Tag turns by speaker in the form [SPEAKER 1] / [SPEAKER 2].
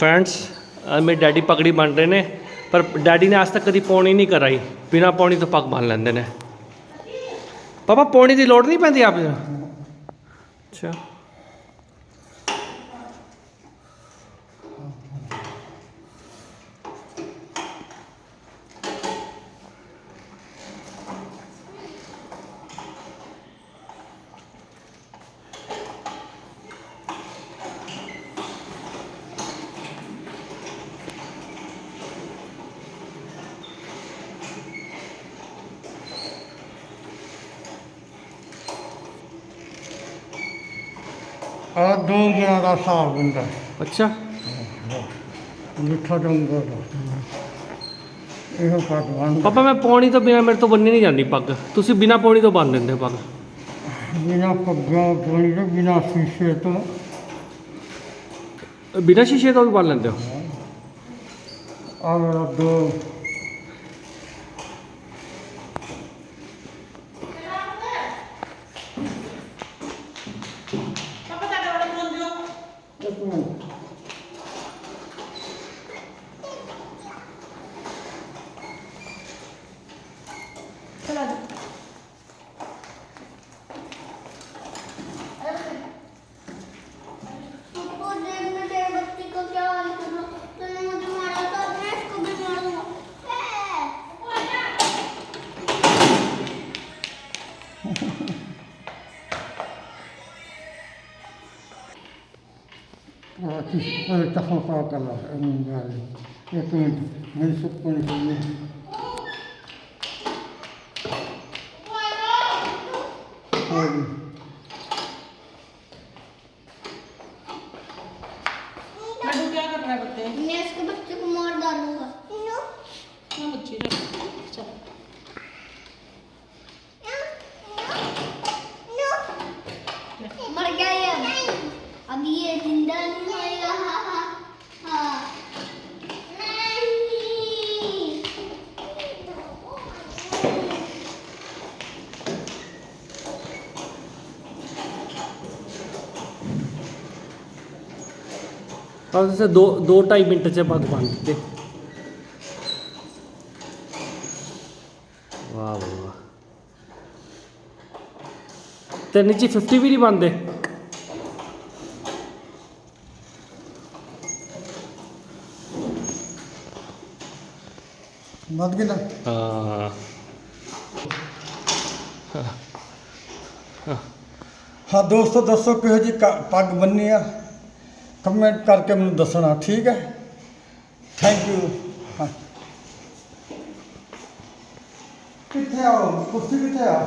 [SPEAKER 1] Friends ਮੇਰੇ daddy ਪਗੜੀ ਬਣ ਰਹੇ ਨੇ, ਪਰ ਡੈਡੀ ਨੇ ਅੱਜ ਤੱਕ ਕਦੀ ਪੌਣੀ ਨਹੀਂ ਕਰਾਈ। ਬਿਨਾ ਪੌਣੀ ਤੋਂ ਪੱਗ ਬੰਨ ਲੈਂਦੇ ਨੇ। ਪਾਪਾ, ਪੌਣੀ ਦੀ ਲੋੜ ਨਹੀਂ ਪੈਂਦੀ ਆਪ ਨੂੰ? ਅੱਛਾ।
[SPEAKER 2] ਆ ਦੋ ਗੁਣਾ ਦਾ ਹਿਸਾਬ ਹੁੰਦਾ।
[SPEAKER 1] ਅੱਛਾ।
[SPEAKER 2] ਮਿੱਠਾ ਡੰਗਰ ਦਾ। ਇਹੋ ਪੱਗ ਬੰਨ
[SPEAKER 1] ਪਾਪਾ ਮੈਂ ਪੌਣੀ ਤੋਂ ਬਿਨਾ ਮੇਰੇ ਤੋਂ ਬੰਨੀ ਨਹੀਂ ਜਾਂਦੀ ਪੱਗ। ਤੁਸੀਂ ਬਿਨਾ ਪੌਣੀ ਤੋਂ ਬੰਨ ਦਿੰਦੇ ਹੋ ਪੱਗ।
[SPEAKER 2] ਬਿਨਾ ਪੱਗਾਂ ਬਣੀ ਤੇ ਬਿਨਾ ਸ਼ੀਸ਼ੇ ਤੋਂ।
[SPEAKER 1] ਬਿਨਾ ਸ਼ੀਸ਼ੇ ਤੋਂ ਵੀ ਬੰਨ ਲੈਂਦੇ ਹੋ?
[SPEAKER 2] ਆ ਮੇਰਾ ਦੋ
[SPEAKER 3] U. Ha ha ha. क्या कर
[SPEAKER 4] रहा है बच्चे
[SPEAKER 3] मैं इसके बच्चे को मार डालूंगा
[SPEAKER 4] हाँ बच्ची चल
[SPEAKER 3] मर गया Abi yerinden hayır ha ha
[SPEAKER 1] ha. ਬਸ ਦੋ 2 2.5 ਮਿੰਟ ਚ ਪੱਗ ਬਣ ਦਿੱਤੇ ਵਾਹ ਵਾਹ ਤੇ ਨੀਚੇ 50 ਵੀ ਨਹੀਂ ਬੰਦੇ
[SPEAKER 2] हाँ दोस्तों, दसो कहो जी पग बनी है कमेंट करके मैं दसना, ठीक है? थैंक यू हाँ। कितने आओ? कुर्सी कितने आओ